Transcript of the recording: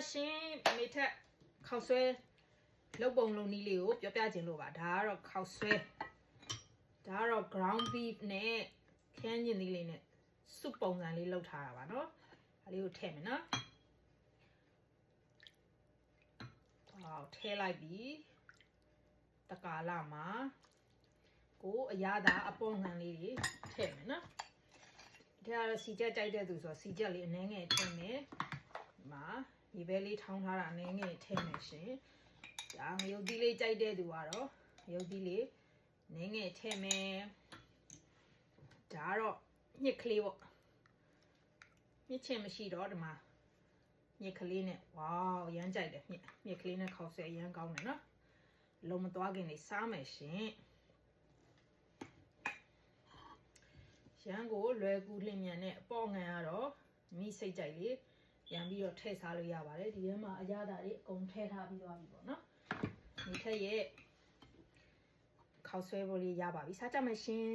ရှင်မိထက်ခောက်ဆွဲလုတ်ပုံလုံးနီးလေးကိုပြောပြခြင်းလို့ပါဒါကတော့ခောက်ဆွဲဒါကတော့ ground beef နဲ့ခင်းကျင်သီးလေးနဲ့စုပ်ပုံစံလေးလုပ်ထားတာပါเนาะဒါလေးကိုထည့်မယ်နော်ဟောထည့်လိုက်ပြီတကာလာမှာကိုအရသာအပေါ်ငံလေးတွေထည့်မယ်နော်ဒါကတော့စီချက်ကြိုက်တဲ့သူဆိုတော့စီချက်လေးအနှဲငယ်ထည့်မယ်ဒီမှာ ဒီဘဲလေးထောင်းထားတာအနှဲငယ်ထည့်မယ်ရှင်ဒါငရုတ်သီးလေးကြိုက်တဲ့သူကတော့ငရုတ်သီးလေးနည်းငယ်ထည့်မယ်ဒါကတော့ညစ်ကလေးပေါ့ညစ်ချင်မရှိတော့ဒီမှာညစ်ကလေးနဲ့ဝေါရမ်းကြိုက်တယ်ညစ်ညစ်ကလေးနဲ့ခေါက်ဆဲရမ်းကောင်းတယ်နော်လုံးမသွားခင်လေးစားမယ်ရှင်ရမ်းကိုလွယ်ကူလျင်မြန်နဲ့အပေါ်ငံကတော့မိစိတ်ကြိုက်လေး ရမ်းပြီးတော့ထည့်စားလို့ရပါတယ်ဒီထဲမှာအရသာတွေအကုန်ထည့်ထားပြီးသွားပြီပေါ့နော်ဒီထက်ရဲ့ခောက်ဆွဲဖို့လေးရပါပြီစားကြမယ်ရှင်